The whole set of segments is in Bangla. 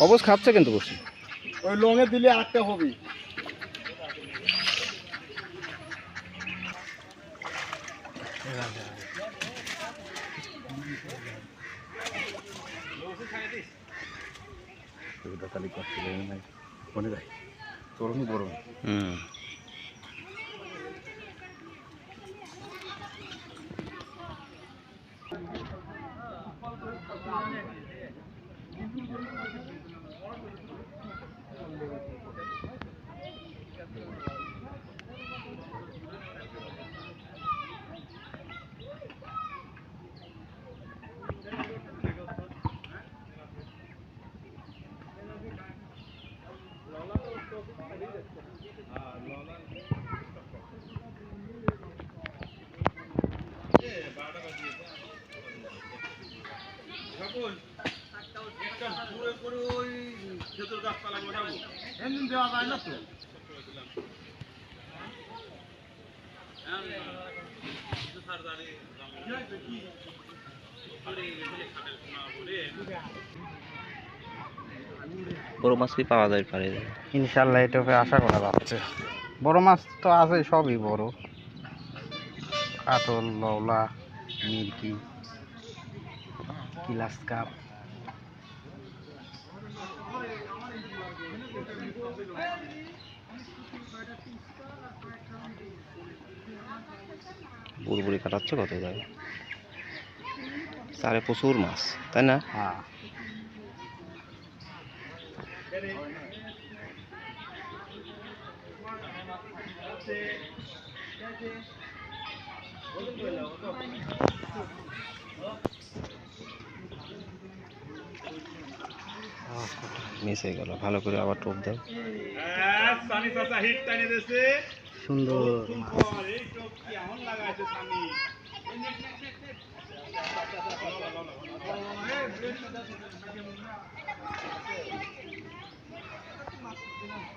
অবশ খাচ্ছে কিন্তু বসে। ওই লঙে দিলে আটটা হবে। মনে যায় বড় হুম। দেওয়া যায় না তো বড় মাছ কি পাওয়া যায় পারে? ইনশাল্লাহ এটা আশা করা যাচ্ছে। বড় মাছ তো আছে সবই বড়। কাতল লওলা মিরকি কিলাস কাপ। বুড়বুড়ি কাটাচ্ছে কত যায় সারে প্রচুর মাছ তাই না? হ্যাঁ। মিস হয়ে গেল। ভালো করে আবার টোপ দাও। সুন্দর। মাছ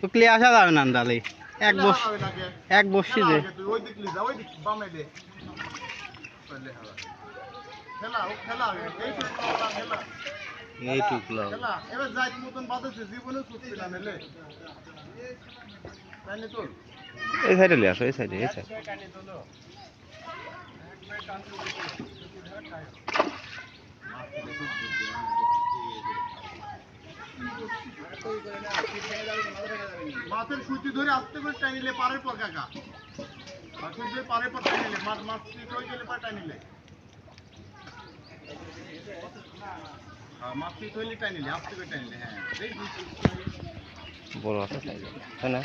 টুকলি আসা যাবে না দালি এক বস এক বসছি যে। এই টুকলো এবার যাই মতন বাঁধেছে জীবনে ছুটছিল না এলে তাই না তোর? এই সাইডে নিয়ে আসো এই সাইডে এই সাইডে মাছের সুচি ধরে আসতে করে টানিলে পারের পর কাকা। মাছের ধরে পারের পর টানিলে মাছ মাছ ঠিক হয়ে গেলে পর টানিলে নিলে। মাছ ঠিক হইলে টানিলে আসতে করে টানিলে হ্যাঁ। বড় আছে, তাই না?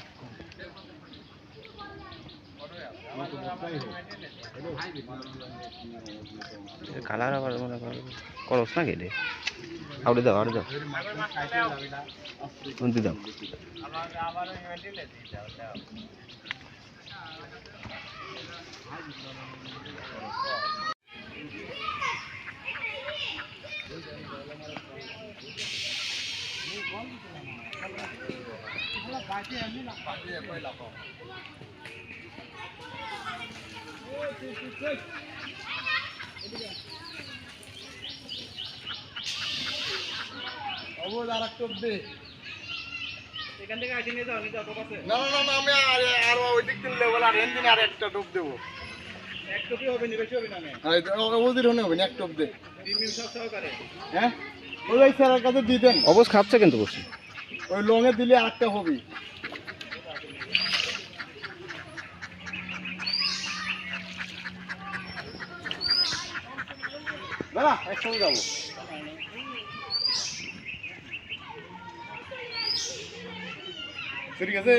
কালার আবার মনে করো করস না গেলে আউড়ে দাও আউড়ে দাও। কোনটি দাও? অবুজ আর এক টোপ দে না না না না আমি আর আর ওই দিক দিন লেভেল আর একটা দেবো। এক টপি হবে নি বেশি হবে না নে। আর ওদের হনে হবে না এক টোপ দে। প্রিমিয়াম সব সহকারে। হ্যাঁ? ওই স্যারের কাছে দিয়ে দেন। অবশ খাচ্ছে কিন্তু বসে। ওই লঙে দিলে আটটা হবে দাদা একসঙ্গে যাব। ঠিক আছে?